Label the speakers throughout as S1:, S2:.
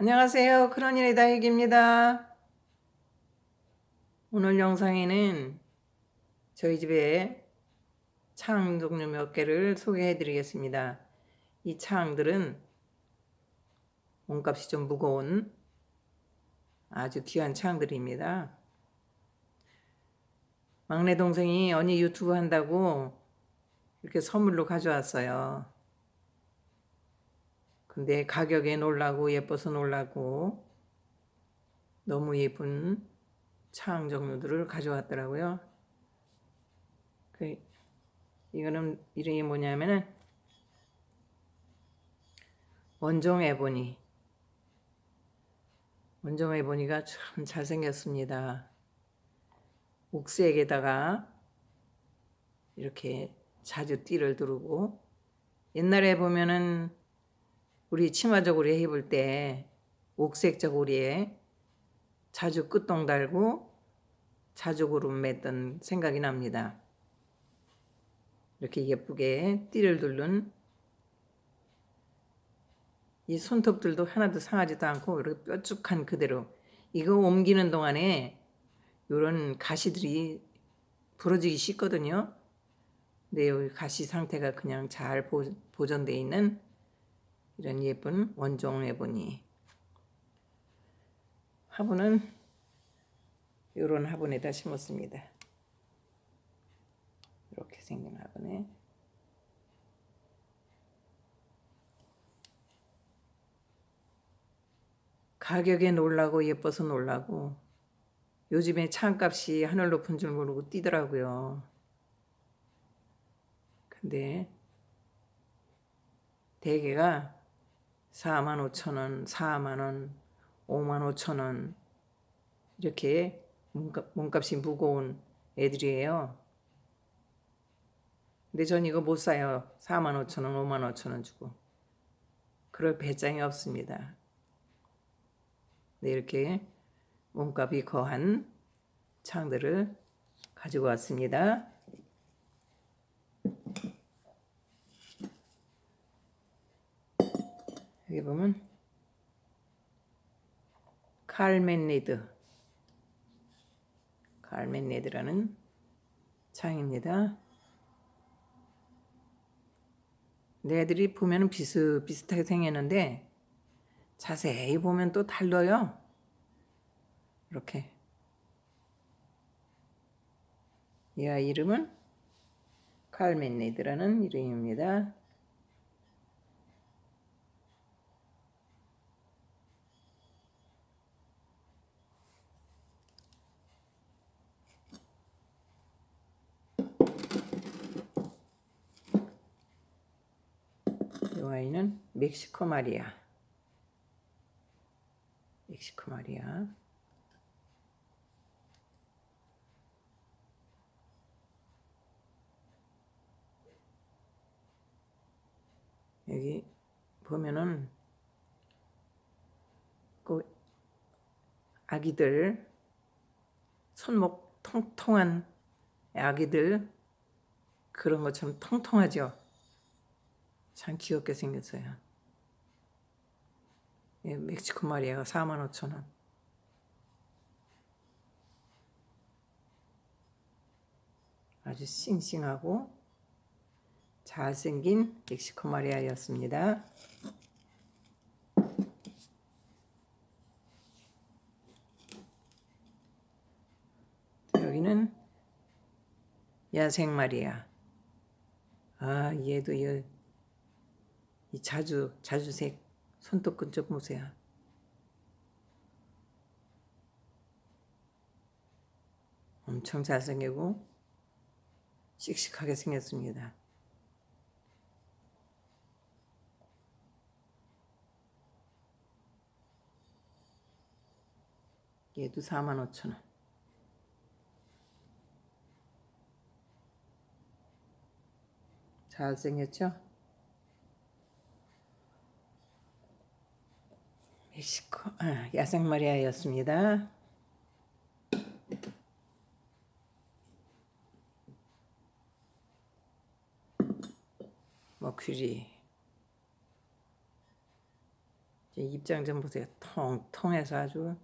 S1: 안녕하세요. 크로니의 다육입니다. 오늘 영상에는 저희 집에 창 종류 몇 개를 소개해 드리겠습니다. 이 창들은 몸값이 좀 무거운 아주 귀한 창들입니다. 막내 동생이 언니 유튜브 한다고 이렇게 선물로 가져왔어요. 근데 가격에 놀라고 예뻐서 놀라고 너무 예쁜 창 종류들을 가져왔더라고요. 그 이거는 이름이 뭐냐면은 원종 에보니. 원종 에보니가 참 잘생겼습니다. 옥색에다가 이렇게 자주 띠를 두르고 옛날에 보면은 우리 치마 저고리 입을 때 옥색 저고리에 자주 끝동 달고 자주구름 맸던 생각이 납니다. 이렇게 예쁘게 띠를 둘른 이 손톱들도 하나도 상하지도 않고 이렇게 뾰족한 그대로 이거 옮기는 동안에 이런 가시들이 부러지기 쉽거든요. 근데 여기 가시 상태가 그냥 잘 보, 보존되어 있는 이런 예쁜 원종 화분이 화분은 이런 화분에다 심었습니다. 이렇게 생긴 화분에 가격에 놀라고 예뻐서 놀라고 요즘에 차값이 하늘 높은 줄 모르고 뛰더라고요. 근데 대개가 4만 5천 원, 4만 원, 5만 5천 원 이렇게 몸값, 몸값 이 무거운 애들이에요. 근데 전 이거 못 사요. 4만 5천 원, 5만 5천 원 주고. 그럴 배짱이 없습니다. 네, 이렇게 몸값이 거한 창들을 가지고 왔습니다. 여기 보면 칼멘 리드 칼멘 리드라는 창입니다. 애들이 보면 비슷비슷하게 생겼는데 자세히 보면 또 달라요. 이렇게 이 아이 이름은 칼멘 리드라는 이름입니다. 이 아이는 멕시코 마리아. 멕시코 마리아. 여기 보면은 그 아기들 손목 통통한 아기들 그런 것처럼 통통하죠. 참 귀엽게 생겼어요. 예, 멕시코 마리아가 4만 5천 원. 아주 싱싱하고 잘생긴 멕시코 마리아였습니다. 여기는 야생 마리아. 아, 얘도 이, 이 자주 자주색 손톱끈 좀 보세요. 엄청 잘생기고 씩씩하게 생겼습니다. 얘도 4만 5천 원. 잘생겼죠? 아, 야생 마리아였습니다. 머큐리 이제 입장 좀 보세요. 통통해서 아주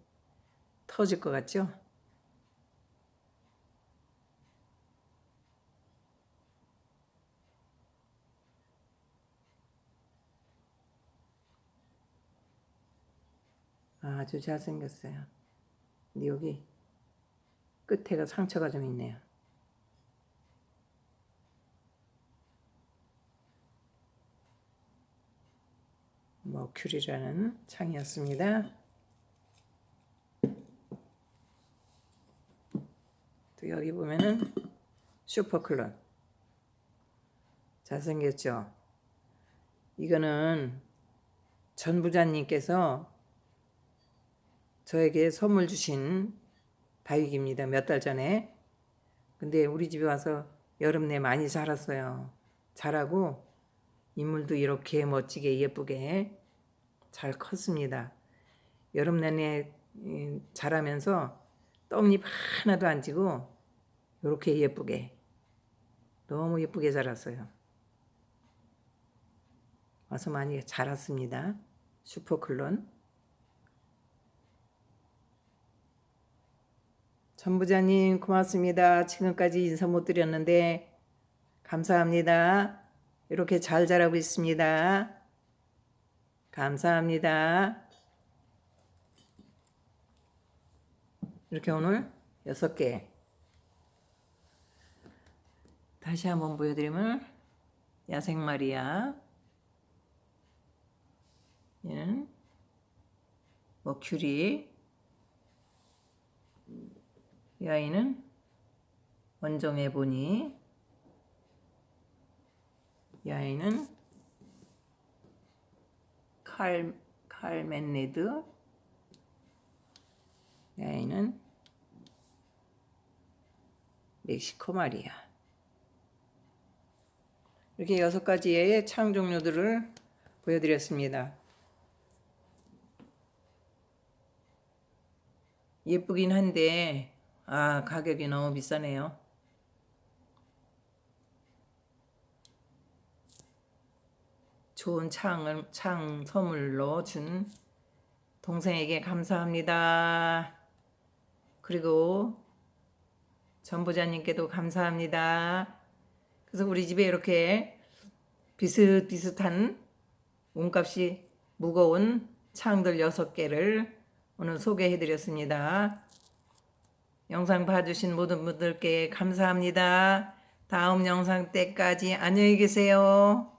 S1: 터질 것 같죠? 아주 잘생겼어요. 근데 여기 끝에가 상처가 좀 있네요. 머큐리라는 창이었습니다. 또 여기 보면은 슈퍼클론 잘생겼죠? 이거는 전 부장님께서 저에게 선물 주신 바위기입니다. 몇 달 전에. 근데 우리 집에 와서 여름 내 많이 자랐어요. 자라고 인물도 이렇게 멋지게 예쁘게 잘 컸습니다. 여름 내내 이, 자라면서 떡잎 하나도 안 지고 이렇게 예쁘게 너무 예쁘게 자랐어요. 와서 많이 자랐습니다. 슈퍼클론. 전부장님 고맙습니다. 지금까지 인사 못 드렸는데 감사합니다. 이렇게 잘 자라고 있습니다. 감사합니다. 이렇게 오늘 여섯 개 다시 한번 보여드리면 야생마리아 얘는 머큐리 이 아이는 원정에 보니 이 아이는 칼 칼맨레드 이 아이는 멕시코 마리아 이렇게 여섯 가지의 창 종류들을 보여드렸습니다. 예쁘긴 한데 아 가격이 너무 비싸네요. 좋은 창을 창 선물로 준 동생에게 감사합니다. 그리고 전부자님께도 감사합니다. 그래서 우리 집에 이렇게 비슷비슷한 몸값이 무거운 창들 6개를 오늘 소개해 드렸습니다. 영상 봐주신 모든 분들께 감사합니다. 다음 영상 때까지 안녕히 계세요.